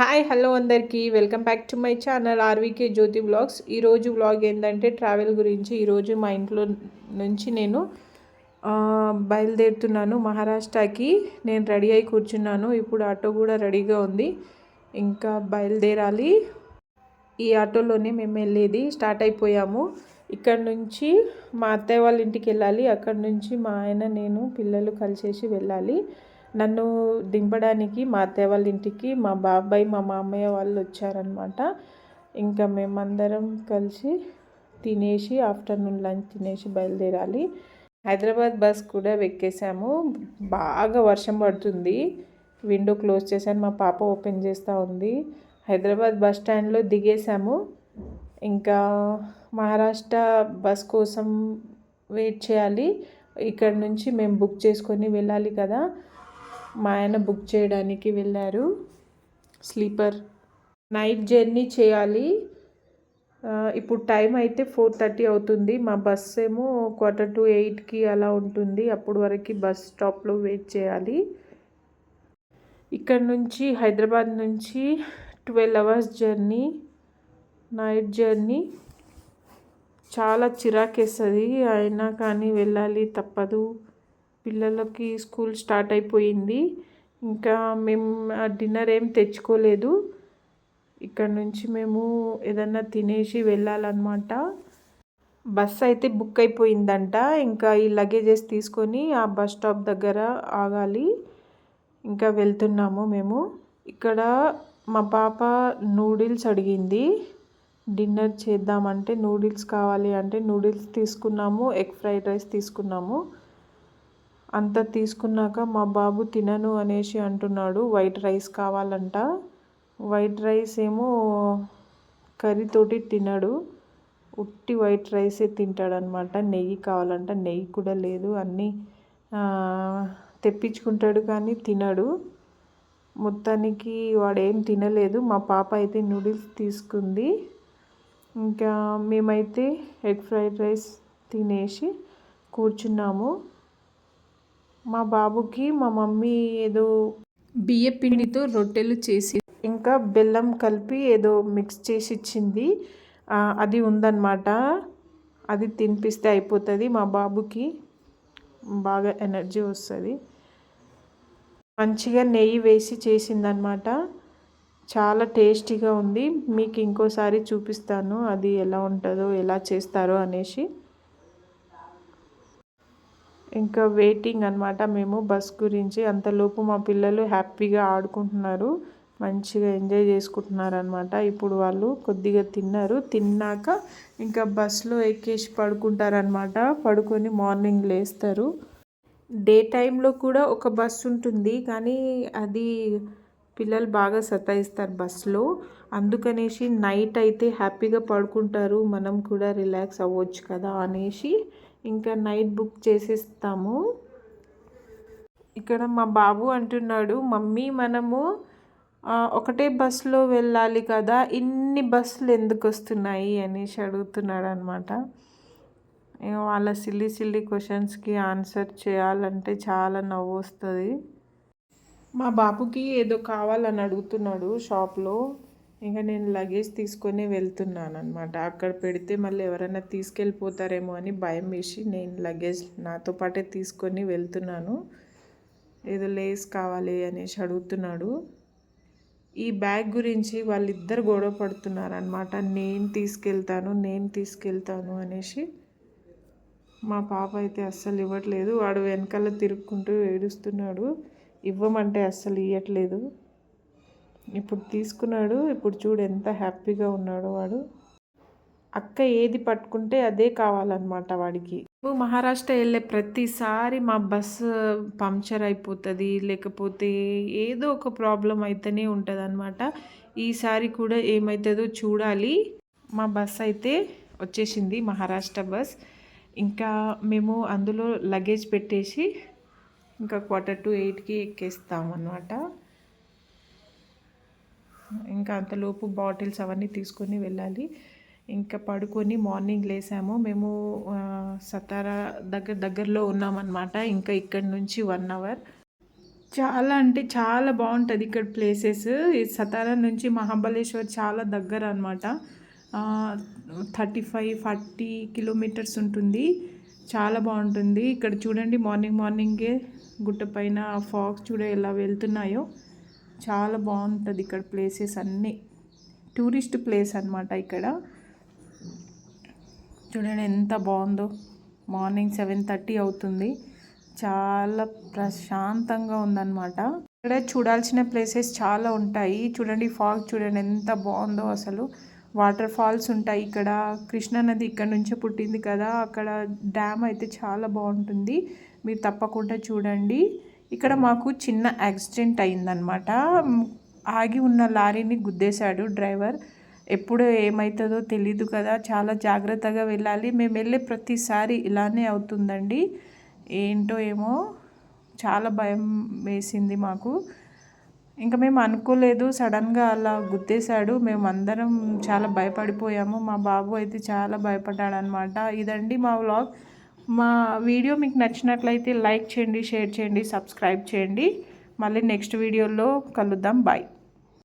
Hi hello అందరికీ. Welcome back to my channel RVK Jyothi blogs. ఈరోజు blog ఏంటంటే travel గురించి. ఈరోజు మా ఇంట్లో నుంచి నేను బయలుదేరుతున్నాను మహారాష్ట్రకి. నేను రెడీ అయి కూర్చున్నాను. ఇప్పుడు ఆటో కూడా రెడీగా ఉంది. ఇంకా బయలుదేరాలి. ఈ ఆటోలోనే మేము వెళ్ళేది. స్టార్ట్ అయిపోయాము. ఇక్కడ నుంచి మా అత్తయ్య వాళ్ళ ఇంటికి వెళ్ళాలి. అక్కడ నుంచి మా ఆయన నేను పిల్లలు కలిసేసి వెళ్ళాలి. నన్ను దింపడానికి మా అత్తయ్య వాళ్ళ ఇంటికి మా బాబాయ్ మా మామయ్య వాళ్ళు వచ్చారనమాట ఇంకా మేమందరం కలిసి తినేసి ఆఫ్టర్నూన్ లంచ్ తినేసి బయలుదేరాలి. హైదరాబాద్ బస్ కూడా ఎక్కేసాము బాగా వర్షం పడుతుంది. విండో క్లోజ్ చేశాను మా పాప ఓపెన్ చేస్తూ ఉంది. హైదరాబాద్ బస్ స్టాండ్లో దిగేసాము. ఇంకా మహారాష్ట్ర బస్ కోసం వెయిట్ చేయాలి. ఇక్కడ నుంచి మేము బుక్ చేసుకొని వెళ్ళాలి కదా. మా ఆయన బుక్ చేయడానికి వెళ్ళారు. స్లీపర్. నైట్ జర్నీ చేయాలి. ఇప్పుడు టైం అయితే ఫోర్ థర్టీ అవుతుంది. మా బస్ ఏమో క్వార్టర్ టు ఎయిట్కి అలా ఉంటుంది. అప్పుడు వరకు బస్ స్టాప్లో వెయిట్ చేయాలి. ఇక్కడ నుంచి హైదరాబాద్ నుంచి twelve hours journey night journey. చాలా చిరాకేస్తుంది. అయినా కానీ వెళ్ళాలి తప్పదు. పిల్లలకి స్కూల్ స్టార్ట్ అయిపోయింది. ఇంకా మేము డిన్నర్ ఏం తెచ్చుకోలేదు. ఇక్కడ నుంచి మేము ఏదన్నా తినేసి వెళ్ళాలన్నమాట. బస్ అయితే బుక్ అయిపోయిందంట. ఇంకా ఈ లగేజెస్ తీసుకొని ఆ బస్ స్టాప్ దగ్గర ఆగాలి. ఇంకా వెళ్తున్నాము మేము. ఇక్కడ మా పాప నూడిల్స్ అడిగింది. డిన్నర్ చేద్దామంటే నూడిల్స్ కావాలి అంటే నూడిల్స్ తీసుకున్నాము ఎగ్ ఫ్రైడ్ రైస్ తీసుకున్నాము. అంత తీసుకున్నాక మా బాబు తినను అనేసి అంటున్నాడు. వైట్ రైస్ కావాలంట. వైట్ రైస్ ఏమో కర్రీతోటి తినడు. ఉట్టి వైట్ రైసే తింటాడనమాట. నెయ్యి కావాలంట. నెయ్యి కూడా లేదు. అన్నీ తెప్పించుకుంటాడు కానీ తినడు. మొత్తానికి వాడేం తినలేదు. మా పాప అయితే నూడిల్స్ తీసుకుంది. ఇంకా మేమైతే ఎగ్ ఫ్రైడ్ రైస్ తినేసి కూర్చున్నాము. మా బాబుకి మా మమ్మీ ఏదో బియ్య పిండితో రొట్టెలు చేసి ఇంకా బెల్లం కలిపి ఏదో మిక్స్ చేసి ఇచ్చింది. అది ఉందన్నమాట. అది తినిపిస్తే అయిపోతుంది మా బాబుకి. బాగా ఎనర్జీ వస్తుంది. మంచిగా నెయ్యి వేసి చేసిందనమాట చాలా టేస్టీగా ఉంది. మీకు ఇంకోసారి చూపిస్తాను అది ఎలా ఉంటుందో ఎలా చేస్తారో అనేసి. ఇంకా వెయిటింగ్ అనమాట మేము బస్ గురించి అంతలోపు మా పిల్లలు హ్యాపీగా ఆడుకుంటున్నారు. మంచిగా ఎంజాయ్ చేసుకుంటున్నారు అనమాట ఇప్పుడు వాళ్ళు కొద్దిగా తిన్నారు. తిన్నాక ఇంకా బస్సులో ఎక్కేసి పడుకుంటారనమాట పడుకొని మార్నింగ్ లేస్తారు. డే టైంలో కూడా ఒక బస్సు ఉంటుంది. కానీ అది పిల్లలు బాగా సతాయిస్తారు బస్సులో. అందుకనేసి నైట్ అయితే హ్యాపీగా పడుకుంటారు. మనం కూడా రిలాక్స్ అవ్వచ్చు కదా అనేసి ఇంకా నైట్ బుక్ చేసేస్తాము. ఇక్కడ మా బాబు అంటున్నాడు మమ్మీ మనము ఒకటే బస్సులో వెళ్ళాలి కదా ఇన్ని బస్సులు ఎందుకు వస్తున్నాయి? అనేసి అడుగుతున్నాడు అనమాట వాళ్ళ సిల్లీ సిల్లీ క్వశ్చన్స్కి ఆన్సర్ చేయాలంటే చాలా నవ్వు వస్తుంది. మా బాబుకి ఏదో కావాలని అడుగుతున్నాడు షాప్లో. ఇంకా నేను లగేజ్ తీసుకొని వెళ్తున్నాను అనమాట అక్కడ పెడితే మళ్ళీ ఎవరైనా తీసుకెళ్ళిపోతారేమో అని భయం వేసి నేను లగేజ్ నాతో పాటే తీసుకొని వెళ్తున్నాను. ఏదో లేస్ కావాలి అనేసి అడుగుతున్నాడు. ఈ బ్యాగ్ గురించి వాళ్ళిద్దరు గొడవ పడుతున్నారనమాట నేను తీసుకెళ్తాను నేను తీసుకెళ్తాను అనేసి. మా పాప అయితే అస్సలు ఇవ్వట్లేదు. వాడు వెనకాల తిరుక్కుంటూ ఏడుస్తున్నాడు. ఇవ్వమంటే అస్సలు ఇవ్వట్లేదు ఇప్పుడు తీసుకున్నాడు. ఇప్పుడు చూడు ఎంత హ్యాపీగా ఉన్నాడో వాడు. అక్క ఏది పట్టుకుంటే అదే కావాలన్నమాట వాడికి. మహారాష్ట్ర వెళ్ళే ప్రతిసారి మా బస్సు పంక్చర్ అయిపోతుంది. లేకపోతే ఏదో ఒక ప్రాబ్లం అయితేనే ఉంటుంది అనమాట ఈసారి కూడా ఏమవుతుందో చూడాలి. మా బస్ అయితే వచ్చేసింది మహారాష్ట్ర బస్. ఇంకా మేము అందులో లగేజ్ పెట్టేసి ఇంకా క్వార్టర్ టు ఎయిట్కి ఎక్కేస్తాం అన్నమాట ఇంకా అంతలోపు బాటిల్స్ అవన్నీ తీసుకొని వెళ్ళాలి. ఇంకా పడుకొని మార్నింగ్ లేసాము. మేము సతారా దగ్గర దగ్గరలో ఉన్నామన్నమాట. ఇంకా ఇక్కడి నుంచి వన్ అవర్ చాలా అంటే చాలా బాగుంటుంది ఇక్కడ ప్లేసెస్ ఈ సతారా నుంచి మహాబలేశ్వర్ చాలా దగ్గర అనమాట థర్టీ ఫైవ్ ఫార్టీ కిలోమీటర్స్ ఉంటుంది. చాలా బాగుంటుంది. ఇక్కడ చూడండి మార్నింగ్ మార్నింగే గుట్ట పైన ఫాగ్స్ చూడ ఎలా వెళ్తున్నాయో. చాలా బాగుంటుంది ఇక్కడ ప్లేసెస్ అన్నీ. టూరిస్ట్ ప్లేస్ అనమాట ఇక్కడ. చూడండి ఎంత బాగుందో. మార్నింగ్ సెవెన్ థర్టీ అవుతుంది. చాలా ప్రశాంతంగా ఉందన్నమాట. ఇక్కడ చూడాల్సిన ప్లేసెస్ చాలా ఉంటాయి. చూడండి ఫాగ్ చూడండి ఎంత బాగుందో అసలు. వాటర్ ఫాల్స్ ఉంటాయి ఇక్కడ. కృష్ణా నది ఇక్కడ నుంచే పుట్టింది కదా. అక్కడ డ్యామ్ అయితే చాలా బాగుంటుంది. మీరు తప్పకుండా చూడండి. ఇక్కడ మాకు చిన్న యాక్సిడెంట్ అయిందనమాట ఆగి ఉన్న లారీని గుద్దేశాడు డ్రైవర్. ఎప్పుడు ఏమవుతుందో తెలీదు కదా. చాలా జాగ్రత్తగా వెళ్ళాలి. మేము వెళ్ళే ప్రతిసారి ఇలానే అవుతుందండి. ఏంటో ఏమో. చాలా భయం వేసింది మాకు. ఇంకా మేము అనుకోలేదు. సడన్గా అలా గుద్దేశాడు. మేము అందరం చాలా భయపడిపోయాము. మా బాబు అయితే చాలా భయపడ్డాడు అనమాట ఇదండి మా వ్లాగ్. మా వీడియో మీకు నచ్చినట్లయితే లైక్ చేయండి షేర్ చేయండి సబ్స్క్రైబ్ చేయండి. మళ్ళీ నెక్స్ట్ వీడియోలో కలుద్దాం. బాయ్.